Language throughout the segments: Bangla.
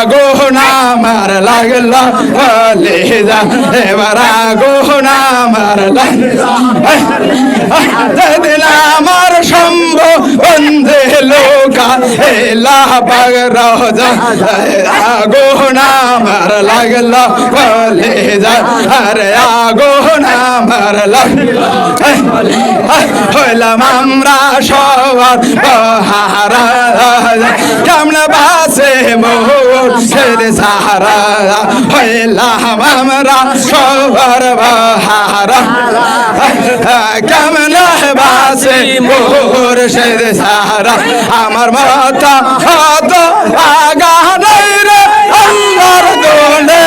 আগুন আমার লাগল বলে যা এবার আমার লাগল যেদিন আমার সম্ভ বন্ধে লোকা এলা পাগ রোজা আগুন আমার লাগল বলে যা আরে আগুন আমার লাগল হইলাম আমরা সবার বহারা কেমন বাসে মোর ছেড়ে সাহারা হইলাম আমরা সবার বহারা। কেমন বাসে মোর ছেড়ে সাহারা? আমার মাথা হাত আগা নাই রে, আল্লাহর দোলে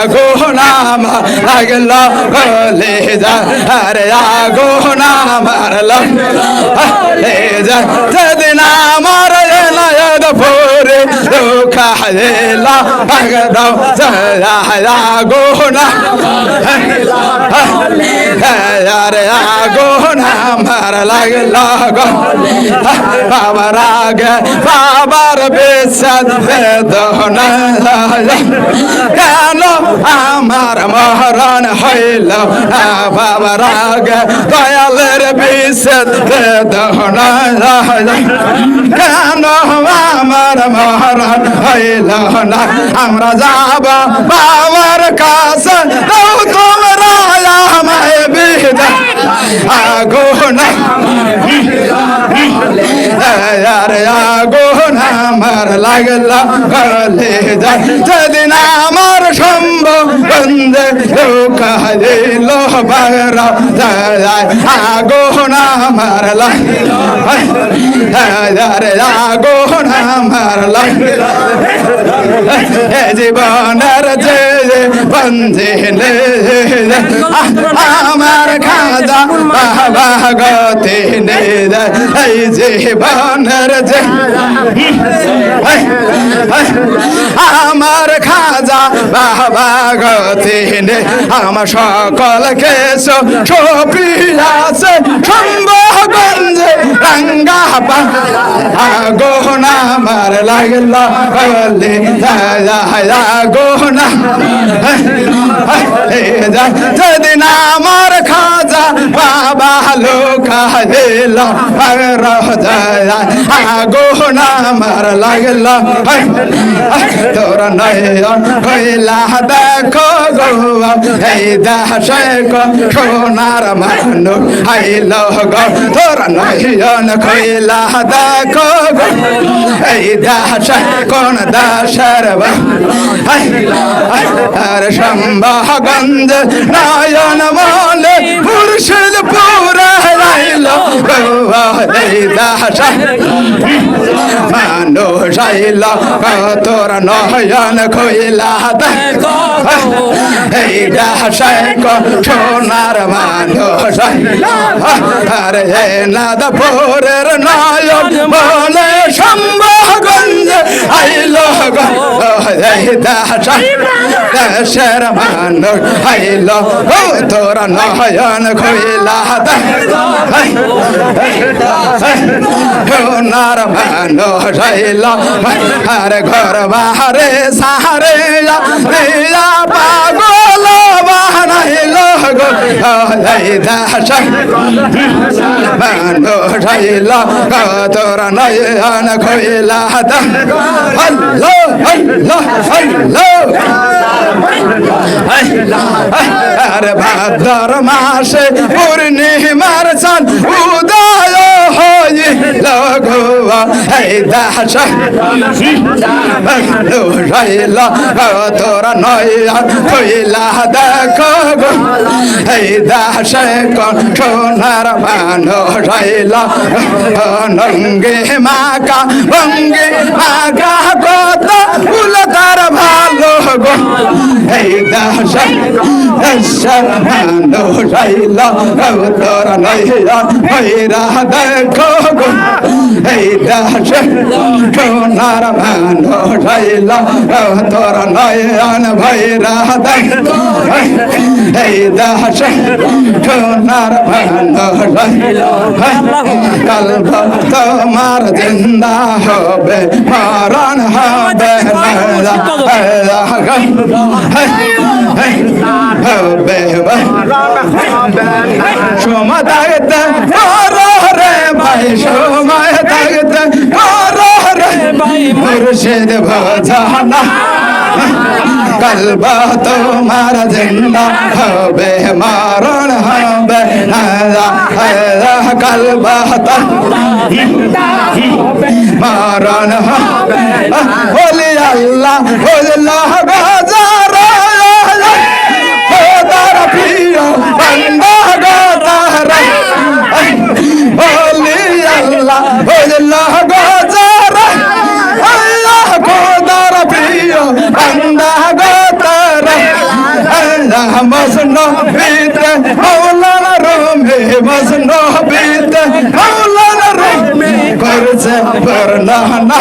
আগুন আমার লাগল বলে যা, আরে আমার লাগলে যা كحذر দুঃখা এলা আগদাও আগুন আরে আগুন আমার লাগল বাবার আগে বাবার বেসাদ বেদনা কেন আমার মহরণ হইল বাবার আগে দয়ালের বিশেষ বেদনা কেন আমার মহরণ হইল না আমরা যাব বাবার কাছে। দাও তোমরা আমায় বিদা আগুন আরে আগুন আমার লাগল গলে যায়। যেদিন আমার সম্ভব বন্ধে লোকা দিল বাগরা যায়। আগুন আমার লাগল আরে আগুন আমার লাগল জীবনের যে বন্ধে আমার খাজা বাবা গতি জীবনের যে আমার খাজা বাবা গতে নে আমার সকল কেশ সপিয়াছে সম্ভগঞ্জে রাঙ্গা পা গোহনা আমার লাগল, বলে গোহনা যেদিন আমার খাজা বাবা লোকা দিল গোহনা আমার লাগল। তোর নয়ন হইলা দেখো গো। এই দাসে সোনার মানু আইল গো। তোর নয়ন কইলা দেখো গো। এই দাস কোন দাসের আর সম্ভাগঞ্জ নয়ন মনে মুর্শিদ পুরা এই দাস। মানুষ আইল তোর নয়ন কইলা দেখো। এই দাসে সোনার মানুষ আরে নাদ ভোরের নয়ন বলে সম্ভগঞ্জ দেশের মানুষ আইল ও তোর নয়ন কইলা দেখো সোনার মানুষ আইল আর ঘর বাহারে সাহারে রিয়া পাগল গো এই দাস মানুষ আইল গো তোর নয়ন কইলা দেখো আল্লাহ আল্লাহ আল্লাহ আরে ভাদ্র মাসে পূর্ণিমার চান উদয় হয়ে লগোয়া এই দাস রইল তোরা নয়া কইলা দেখো গো এই দাস কোন সোনার মানো রইল নঙ্গে মাকা ভঙ্গে মাকা কত উলতার ভালো গো এই দাস মানো রইল তোরা নয়া কইরা দেখো গো এই দাস সোনার মানো রইল তোরা নয়ন ভৈরা দেখো এই দাস সোনার মানো রইল কাল তোমার জিন্দা হবে মরণ হবে হবে সময় থাকতে রে ভাই, সময় থাকতে রে মুর্শিদ ভজানা কলবা তোমার জিন্দা হবে, মারণ হবে কলবা মারণ হবে। বলি আল্লাহ বললাহ মজনু বিতে মাওলানা রুমে মজনু বিতে মাওলানা রুমে করছে বর্ণনা।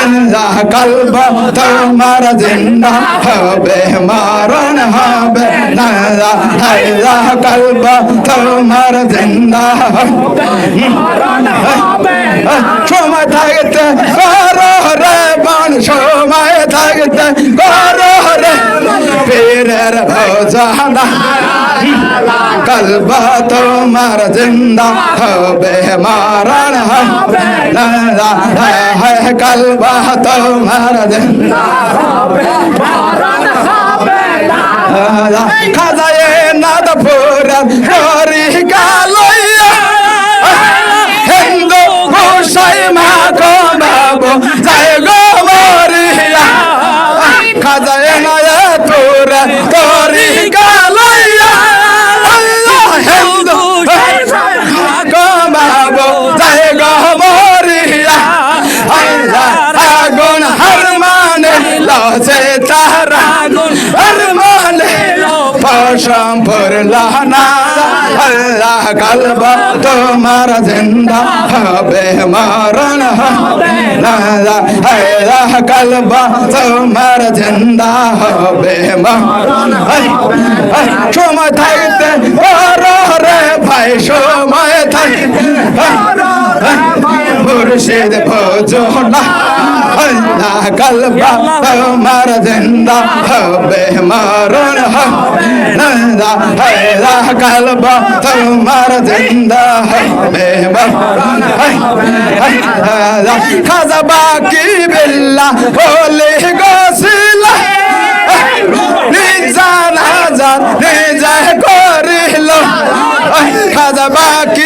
আল্লাহ কলব তোমার জিন্দা হবে মারণ হবে। আল্লাহ আল্লাহ কলব তোমার জিন্দা সময় থাকতে করো রে বান সময় থাকতে করো পীরের ভোজানা কলবা তোমার জিন্দা হবে মারণ হবে কলবা তোমার জিন্দা খাজায়ে নাদপুর হরি গালইয়া হিন্দু গোসাই মা গো বাবু জয় গো মরিয়া। খাজায়ে হরি গালইয়া আল্লাহ হিন্দু মা গো বাবু জয় গো মরিয়া আল্লাহ আগুন হর মানে লসে তারা। আগুন হর মানে পশম্পর লানা আল্লাহ কালব তোমার জিন্দা, হবে মরণ হবে আল্লাহ কালব তোমার জিন্দা, হবে মরণ সময় থাকতে রে ভাই, সময় থাকতে মুর্শিদ ভোজনা আল্লাহ কলবা তোমার জিন্দা হবে, মারণ হবে আল্লাহ কলবা তোমার জিন্দা হবে, মারণ খাজা বাকি বিল্লা বলে গছিলা। নিজান হাজার নিজে করিল। খাজা বাকি